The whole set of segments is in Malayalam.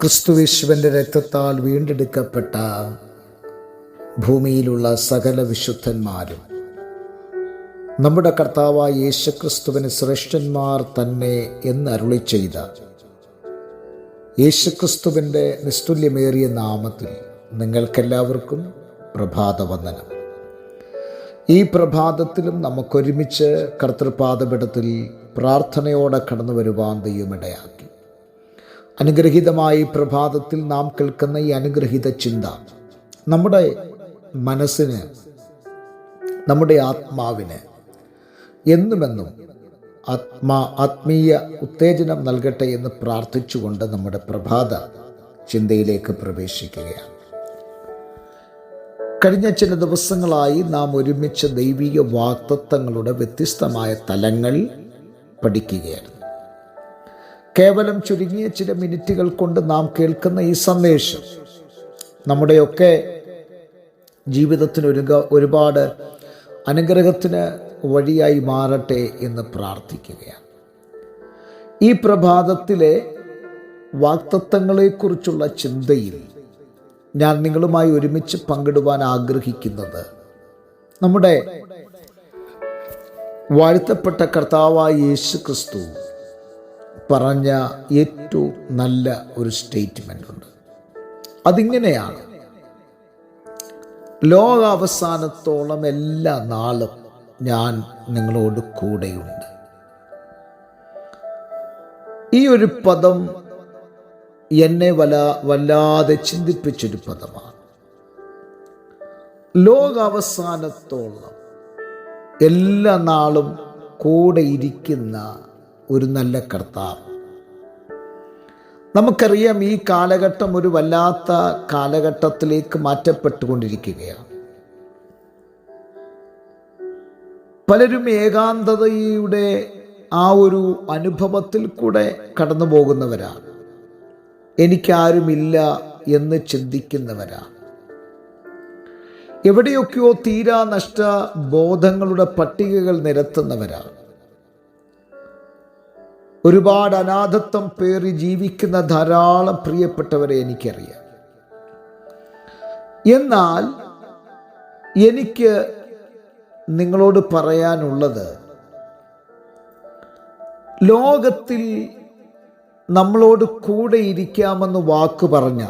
ക്രിസ്തുവിശ്വന്റെ രക്തത്താൽ വീണ്ടെടുക്കപ്പെട്ട ഭൂമിയിലുള്ള സകല വിശുദ്ധന്മാരും നമ്മുടെ കർത്താവായ യേശുക്രിസ്തുവിന് ശ്രേഷ്ഠന്മാർ തന്നെ എന്ന് അരുളി ചെയ്ത യേശുക്രിസ്തുവിന്റെ നിസ്തുല്യമേറിയ നാമത്തിൽ നിങ്ങൾക്കെല്ലാവർക്കും പ്രഭാതവന്ദനം. ഈ പ്രഭാതത്തിലും നമുക്കൊരുമിച്ച് കർത്തൃപാദപീഠത്തിൽ പ്രാർത്ഥനയോടെ കടന്നു വരുവാൻ ദൈവമിടയാക്കി അനുഗ്രഹീതമായ പ്രഭാതത്തിൽ നാം കേൾക്കുന്ന ഈ അനുഗ്രഹീത ചിന്ത നമ്മുടെ മനസ്സിന് നമ്മുടെ ആത്മാവിന് എന്നുമെന്നും ആത്മാ ആത്മീയ ഉത്തേജനം നൽകട്ടെ എന്ന് പ്രാർത്ഥിച്ചുകൊണ്ട് നമ്മുടെ പ്രഭാത ചിന്തയിലേക്ക് പ്രവേശിക്കുകയാണ്. കഴിഞ്ഞ ചില ദിവസങ്ങളായി നാം ഒരുമിച്ച് ദൈവിക വാക്തത്വങ്ങളുടെ വ്യത്യസ്തമായ തലങ്ങൾ പഠിക്കുകയായിരുന്നു. കേവലം ചുരുങ്ങിയ ചില മിനിറ്റുകൾ കൊണ്ട് നാം കേൾക്കുന്ന ഈ സന്ദേശം നമ്മുടെയൊക്കെ ജീവിതത്തിന് ഒരു ഒരുപാട് അനുഗ്രഹത്തിന് വഴിയായി മാറട്ടെ എന്ന് പ്രാർത്ഥിക്കുകയാണ്. ഈ പ്രഭാതത്തിലെ വാക്തത്വങ്ങളെക്കുറിച്ചുള്ള ചിന്തയിൽ ഞാൻ നിങ്ങളുമായി ഒരുമിച്ച് പങ്കിടുവാൻ ആഗ്രഹിക്കുന്നത് നമ്മുടെ വാഴ്ത്തപ്പെട്ട കർത്താവായ യേശു ക്രിസ്തു പറഞ്ഞ ഏറ്റവും നല്ല ഒരു സ്റ്റേറ്റ്മെന്റ് ഉണ്ട്. അതിങ്ങനെയാണ്. ലോകാവസാനത്തോളം എല്ലാ നാളും ഞാൻ നിങ്ങളോട് കൂടെയുണ്ട്. ഈ ഒരു പദം എന്നെ വല വല്ലാതെ ചിന്തിപ്പിച്ചൊരു പദമാണ്. ലോകാവസാനത്തോളം എല്ലാ നാളും കൂടെ ഇരിക്കുന്ന ഒരു നല്ല കർത്താവ്. നമുക്കറിയാം ഈ കാലഘട്ടം ഒരു വല്ലാത്ത കാലഘട്ടത്തിലേക്ക് മാറ്റപ്പെട്ടുകൊണ്ടിരിക്കുകയാണ്. പലരും ഏകാന്തതയുടെ ആ ഒരു അനുഭവത്തിൽ കൂടെ കടന്നു പോകുന്നവരാണ് എനിക്കാരുമില്ല എന്ന് ചിന്തിക്കുന്നവരാണ്. എവിടെയൊക്കെയോ തീരാ നഷ്ട ബോധങ്ങളുടെ പട്ടികകൾ നിരത്തുന്നവരാണ്. ഒരുപാട് അനാഥത്വം പേറി ജീവിക്കുന്ന ധാരാളം പ്രിയപ്പെട്ടവരെ എനിക്കറിയാം. എന്നാൽ എനിക്ക് നിങ്ങളോട് പറയാനുള്ളത് ലോകത്തിൽ നമ്മളോട് കൂടെ ഇരിക്കാമെന്ന് വാക്ക് പറഞ്ഞ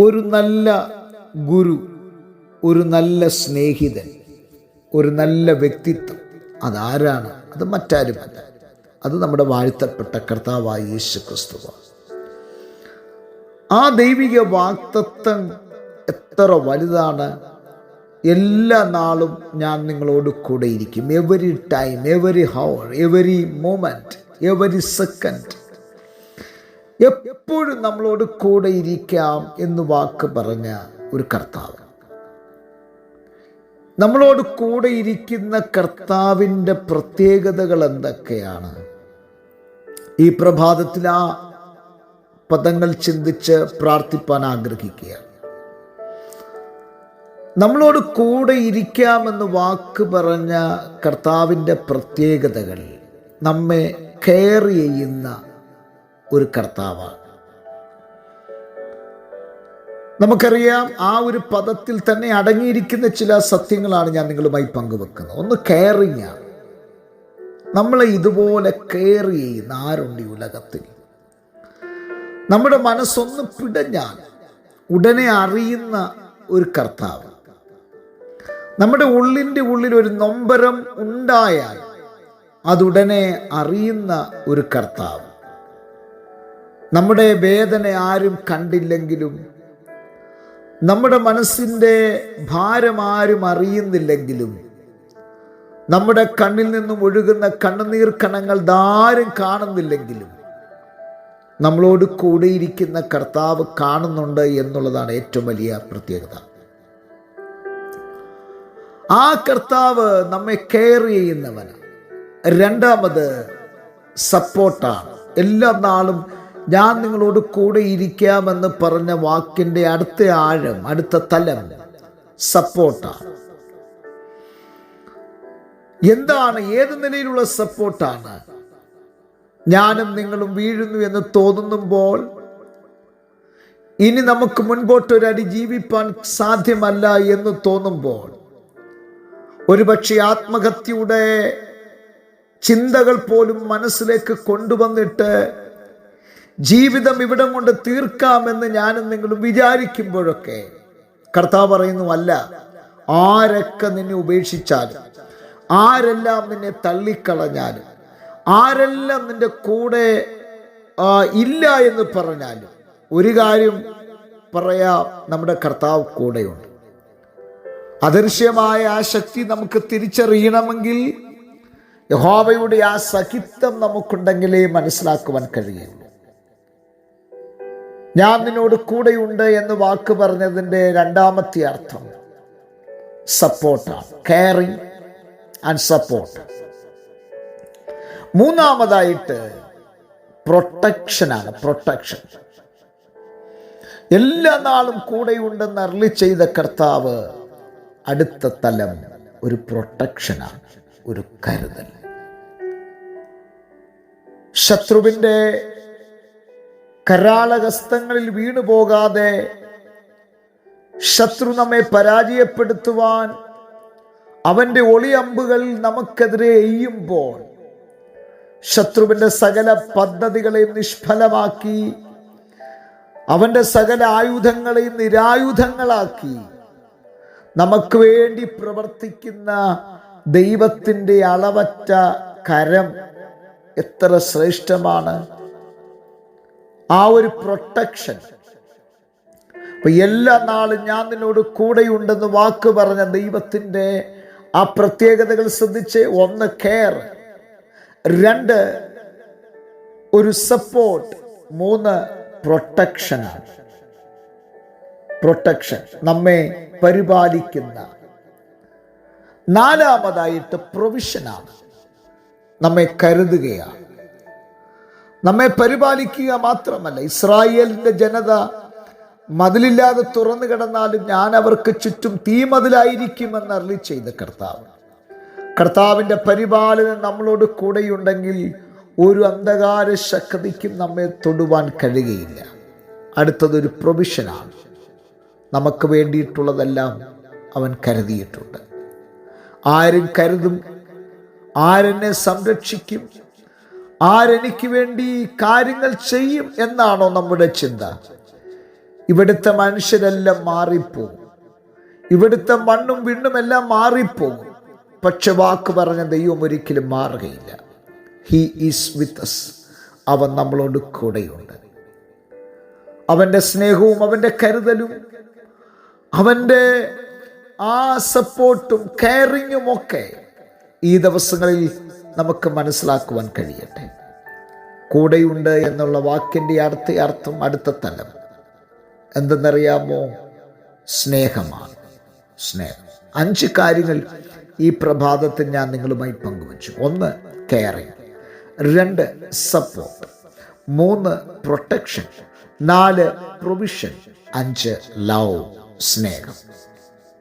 ഒരു നല്ല ഗുരു ഒരു നല്ല സ്നേഹിതൻ ഒരു നല്ല വ്യക്തിത്വം അതാരാണ്? അത് മറ്റാരുമല്ല. അത് നമ്മുടെ വാഴ്ത്തപ്പെട്ട കർത്താവായ യേശു ക്രിസ്തുവാണ് ആ ദൈവിക വാക്തത്വം എത്ര വലുതാണ്? എല്ലാ നാളും ഞാൻ നിങ്ങളോട് കൂടെ ഇരിക്കും. Every time every hour every moment every second എപ്പോഴും നമ്മളോട് കൂടെ ഇരിക്കാം എന്ന് വാക്ക് പറഞ്ഞ ഒരു കർത്താവ്. നമ്മളോട് കൂടെ ഇരിക്കുന്ന കർത്താവിന്റെ പ്രത്യേകതകൾ എന്തൊക്കെയാണ്? ഈ പ്രഭാതത്തിൽ ആ പദങ്ങൾ ചിന്തിച്ച് പ്രാർത്ഥിപ്പാൻ ആഗ്രഹിക്കുക. നമ്മളോട് കൂടെ ഇരിക്കാമെന്ന് വാക്ക് പറഞ്ഞ കർത്താവിന്റെ പ്രത്യേകതകൾ നമ്മെ കെയർ ചെയ്യുന്ന ഒരു കർത്താവാണ്. നമുക്കറിയാം ആ ഒരു പദത്തിൽ തന്നെ അടങ്ങിയിരിക്കുന്ന ചില സത്യങ്ങളാണ് ഞാൻ നിങ്ങളുമായി പങ്കുവെക്കുന്നത്. ഒന്ന് കെയറിങ് ആണ്. നമ്മളെ ഇതുപോലെ കെയർ ചെയ്യുന്ന ആരുണ്ട് ഈ ഉലകത്തിൽ? നമ്മുടെ മനസ്സൊന്ന് പിടഞ്ഞാൽ ഉടനെ അറിയുന്ന ഒരു കർത്താവ്. നമ്മുടെ ഉള്ളിന്റെ ഉള്ളിൽ ഒരു നൊമ്പരം ഉണ്ടായാൽ അതുടനെ അറിയുന്ന ഒരു കർത്താവ്. നമ്മുടെ വേദന ആരും കണ്ടില്ലെങ്കിലും നമ്മുടെ മനസ്സിന്റെ ഭാരം ആരും അറിയുന്നില്ലെങ്കിലും നമ്മുടെ കണ്ണിൽ നിന്നും ഒഴുകുന്ന കണ്ണുനീർ കണങ്ങൾ ധാരം കാണുന്നില്ലെങ്കിലും നമ്മളോട് കൂടെയിരിക്കുന്ന കർത്താവ് കാണുന്നുണ്ട് എന്നുള്ളതാണ് ഏറ്റവും വലിയ പ്രത്യേകത. ആ കർത്താവ് നമ്മെ കെയർ ചെയ്യുന്നവനാണ്. രണ്ടാമത് സപ്പോർട്ടാണ്. എല്ലാ നാളും ഞാൻ നിങ്ങളോട് കൂടെ ഇരിക്കാമെന്ന് പറഞ്ഞ വാക്കിന്റെ അടുത്ത ആഴം അടുത്ത തലം സപ്പോർട്ടാണ്. എന്താണ് ഏത് നിലയിലുള്ള സപ്പോർട്ടാണ്? ഞാനും നിങ്ങളും വീഴുന്നു എന്ന് തോന്നുമ്പോൾ ഇനി നമുക്ക് മുൻപോട്ട് മുൻപോട്ടൊരടി ജീവിപ്പാൻ സാധ്യമല്ല എന്ന് തോന്നുമ്പോൾ ഒരുപക്ഷെ ആത്മഹത്യയുടെ ചിന്തകൾ പോലും മനസ്സിലേക്ക് കൊണ്ടുവന്നിട്ട് ജീവിതം ഇവിടം കൊണ്ട് തീർക്കാമെന്ന് ഞാനും നിങ്ങളും വിചാരിക്കുമ്പോഴൊക്കെ കർത്താവ് പറയുന്നു അല്ല ആരൊക്കെ നിന്നെ ഉപേക്ഷിച്ചാലും ആരെല്ലാം നിന്നെ തള്ളിക്കളഞ്ഞാലും ആരെല്ലാം നിന്റെ കൂടെ ഇല്ല എന്ന് പറഞ്ഞാലും ഒരു കാര്യം പറയാ നമ്മുടെ കർത്താവ് കൂടെയുണ്ട്. അദൃശ്യമായ ആ ശക്തി നമുക്ക് തിരിച്ചറിയണമെങ്കിൽ യഹോബയുടെ ആ സഹിത്വം നമുക്കുണ്ടെങ്കിലേ മനസ്സിലാക്കുവാൻ കഴിയുള്ളൂ. ഞാൻ നിന്നോട് കൂടെയുണ്ട് എന്ന് വാക്ക് പറഞ്ഞതിന്റെ രണ്ടാമത്തെ അർത്ഥം സപ്പോർട്ടാണ് കെയറിങ് ആൻഡ് സപ്പോർട്ട് മൂന്നാമതായിട്ട് പ്രൊട്ടക്ഷനാണ് പ്രൊട്ടക്ഷൻ എല്ലാ നാളും കൂടെയുണ്ടെന്ന് അരളി ചെയ്ത കർത്താവ് അടുത്ത തലം ഒരു പ്രൊട്ടക്ഷനാണ് ഒരു കരുതൽ. ശത്രുവിന്റെ കരാളഹസ്തങ്ങളിൽ വീണു പോകാതെ ശത്രു നമ്മെ പരാജയപ്പെടുത്തുവാൻ അവന്റെ ഒളിയമ്പുകൾ നമുക്കെതിരെ എയ്യുമ്പോൾ ശത്രുവിന്റെ സകല പദ്ധതികളെയും നിഷ്ഫലമാക്കി അവന്റെ സകല ആയുധങ്ങളെയും നിരായുധങ്ങളാക്കി നമുക്ക് വേണ്ടി പ്രവർത്തിക്കുന്ന ദൈവത്തിന്റെ അളവറ്റ കരം എത്ര ശ്രേഷ്ഠമാണ്. ആ ഒരു പ്രൊട്ടക്ഷൻ. എല്ലാ നാളും ഞാൻ നിന്നോട് കൂടെയുണ്ടെന്ന് വാക്ക് പറഞ്ഞ ദൈവത്തിന്റെ ആ പ്രത്യേകതകൾ ശ്രദ്ധിച്ച് ഒന്ന് കെയർ രണ്ട് ഒരു സപ്പോർട്ട് മൂന്ന് പ്രൊട്ടക്ഷൻ പ്രൊട്ടക്ഷൻ നമ്മെ പരിപാലിക്കുന്ന. നാലാമതായിട്ട് പ്രൊവിഷനാണ് നമ്മെ കരുതുകയാണ്. നമ്മെ പരിപാലിക്കുക മാത്രമല്ല ഇസ്രായേലിന്റെ ജനത മതിലില്ലാതെ തുറന്നു കിടന്നാലും ഞാൻ അവർക്ക് ചുറ്റും തീമതിലായിരിക്കുമെന്ന് അരളി ചെയ്ത കർത്താവ്. കർത്താവിന്റെ പരിപാലനം നമ്മളോട് കൂടെയുണ്ടെങ്കിൽ ഒരു അന്ധകാര ശക്തിക്കും നമ്മെ തൊടുവാൻ കഴിയുകയില്ല. അടുത്തതൊരു പ്രൊവിഷനാണ്. നമുക്ക് വേണ്ടിയിട്ടുള്ളതെല്ലാം അവൻ കരുതിയിട്ടുണ്ട്. ആരും കരുതും ആരെന്നെ സംരക്ഷിക്കും ആരെനിക്ക് വേണ്ടി കാര്യങ്ങൾ ചെയ്യും എന്നാണോ നമ്മുടെ ചിന്ത. ഇവിടുത്തെ മനുഷ്യരെല്ലാം മാറിപ്പോകും. ഇവിടുത്തെ മണ്ണും വിണ്ണും എല്ലാം മാറിപ്പോകും. പക്ഷെ വാക്ക് പറഞ്ഞ ദൈവം ഒരിക്കലും മാറുകയില്ല. ഹീ ഈസ് വിത്ത് അസ് അവൻ നമ്മളോട് കൂടെയുണ്ട്. അവന്റെ സ്നേഹവും അവന്റെ കരുതലും അവന്റെ ആ സപ്പോർട്ടും കെയറിങ്ങും ഒക്കെ ഈ ദിവസങ്ങളിൽ നമുക്ക് മനസ്സിലാക്കുവാൻ കഴിയട്ടെ. കൂടെയുണ്ട് എന്നുള്ള വാക്കിന്റെ അർത്ഥ അർത്ഥം അടുത്ത തലം. എന്തെന്നറിയാമോ? സ്നേഹമാണ്. സ്നേഹം. അഞ്ച് കാര്യങ്ങൾ ഈ പ്രഭാതത്തിൽ ഞാൻ നിങ്ങളുമായി പങ്കുവച്ചു. ഒന്ന് കെയറിങ് രണ്ട് സപ്പോർട്ട് മൂന്ന് പ്രൊട്ടക്ഷൻ നാല് പ്രൊവിഷൻ അഞ്ച് ലവ് സ്നേഹം.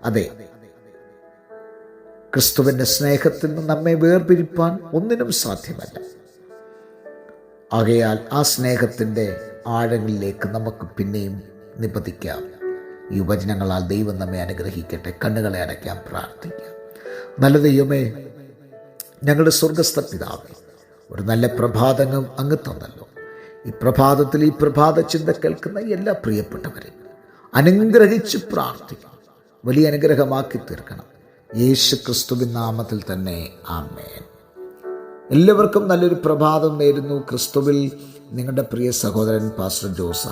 അതെ. ക്രിസ്തുവിന്റെ സ്നേഹത്തിൽ നിന്ന് നമ്മെ വേർപിരിപ്പാൻ ഒന്നിനും സാധ്യമല്ല. ആകയാൽ ആ സ്നേഹത്തിന്റെ ആഴങ്ങളിലേക്ക് നമുക്ക് പിന്നെയും നിപതിക്കാം. ഈ ഉപചനങ്ങളാൽ ദൈവം നമ്മെ അനുഗ്രഹിക്കട്ടെ കണ്ണുകളെ അടയ്ക്കാൻ പ്രാർത്ഥിക്കാം. നല്ല ദൈവമേ ഞങ്ങളുടെ സ്വർഗസ്ഥ പിതാവേ ഒരു നല്ല പ്രഭാതങ്ങൾ അങ്ങ് തന്നല്ലോ. ഈ പ്രഭാതത്തിൽ ഈ പ്രഭാത ചിന്ത കേൾക്കുന്ന എല്ലാ പ്രിയപ്പെട്ടവരെയും അനുഗ്രഹിച്ച് പ്രാർത്ഥിക്കണം വലിയ അനുഗ്രഹമാക്കി തീർക്കണം. യേശു ക്രിസ്തുവിൻ നാമത്തിൽ തന്നെ ആമേൻ. എല്ലാവർക്കും നല്ലൊരു പ്രഭാതം നേരുന്നു. ക്രിസ്തുവിൽ നിങ്ങളുടെ പ്രിയ സഹോദരൻ പാസ്റ്റർ ജോസ്